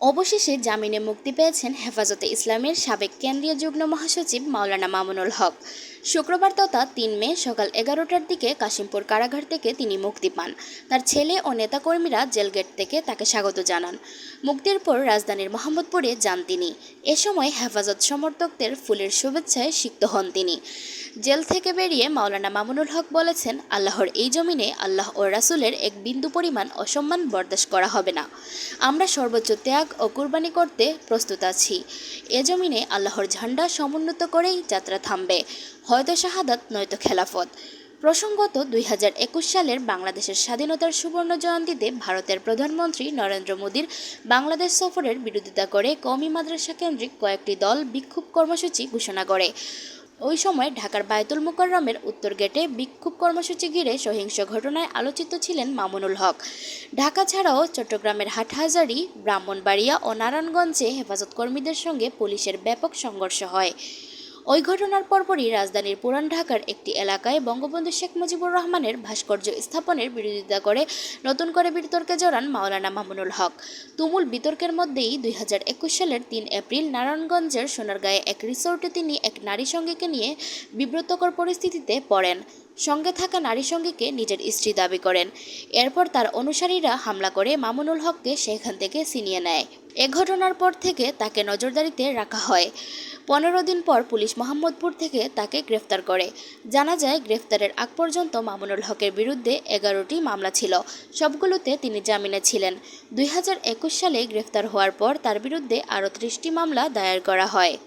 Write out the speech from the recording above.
অবশেষে জামিনে মুক্তি পেয়েছেন হেফাজতে ইসলামের সাবেক কেন্দ্রীয় যুগ্ম মহাসচিব মাওলানা মামুনুল হক। শুক্রবার তথা তিন মে সকাল এগারোটার দিকে কাশিমপুর কারাগার থেকে তিনি মুক্তি পান। তার ছেলে ও নেতাকর্মীরা জেলগেট থেকে তাকে স্বাগত জানান। মুক্তির পর রাজধানীর মোহাম্মদপুরে যান তিনি। এ সময় হেফাজত সমর্থকদের ফুলের শুভেচ্ছায় সিক্ত হন তিনি। জেল থেকে বেরিয়ে মাওলানা মামুনুল হক বলেছেন, আল্লাহর এই জমিনে আল্লাহ ও রাসূলের এক বিন্দু পরিমাণ অসম্মান বরদাস্ত করা হবে না। আমরা সর্বোচ্চ ত্যাগ ও কুরবানি করতে প্রস্তুত আছি। এ জমিনে আল্লাহর ঝান্ডা সমুন্নত করেই যাত্রা থামবে, হয়তো শাহাদাত, নয়তো খেলাফত। প্রসঙ্গত, দুই হাজার একুশ সালের বাংলাদেশের স্বাধীনতার সুবর্ণ জয়ন্তীতে ভারতের প্রধানমন্ত্রী নরেন্দ্র মোদীর বাংলাদেশ সফরের বিরোধিতা করে কওমি মাদ্রাসা কেন্দ্রিক কয়েকটি দল বিক্ষোভ কর্মসূচি ঘোষণা করে। ওই সময় ঢাকার বায়তুল মোকাররমের উত্তর গেটে বিক্ষোভ কর্মসূচি ঘিরে সহিংস ঘটনায় আলোচিত ছিলেন মামুনুল হক। ঢাকা ছাড়াও চট্টগ্রামের হাটহাজারি, ব্রাহ্মণবাড়িয়া ও নারায়ণগঞ্জে হেফাজত কর্মীদের সঙ্গে পুলিশের ব্যাপক সংঘর্ষ হয়। ওই ঘটনার পরপরই রাজধানীর পুরান ঢাকার একটি এলাকায় বঙ্গবন্ধু শেখ মুজিবুর রহমানের ভাস্কর্য স্থাপনের বিরোধিতা করে নতুন করে বিতর্কে জড়ান মাওলানা মামুনুল হক। তুমুল বিতর্কের মধ্যেই দুই হাজার একুশ সালের তিন এপ্রিল নারায়ণগঞ্জের সোনারগাঁয়ে এক রিসোর্টে তিনি এক নারী সঙ্গীকে নিয়ে বিব্রতকর পরিস্থিতিতে পড়েন। সঙ্গে থাকা নারী সঙ্গীকে নিজের স্ত্রী দাবি করেন। এরপর তার অনুসারীরা হামলা করে মামুনুল হককে সেখান থেকে ছিনিয়ে নেয়। এ ঘটনার পর থেকে তাকে নজরদারিতে রাখা হয়। পনেরো দিন পর পুলিশ মোহাম্মদপুর থেকে তাকে গ্রেফতার করে। জানা যায়, গ্রেফতারের আগ পর্যন্ত মামুনুল হকের বিরুদ্ধে এগারোটি মামলা ছিল। সবগুলোতে তিনি জামিনে ছিলেন। দুই হাজার একুশ সালে গ্রেফতার হওয়ার পর তার বিরুদ্ধে আরও ত্রিশটি মামলা দায়ের করা হয়।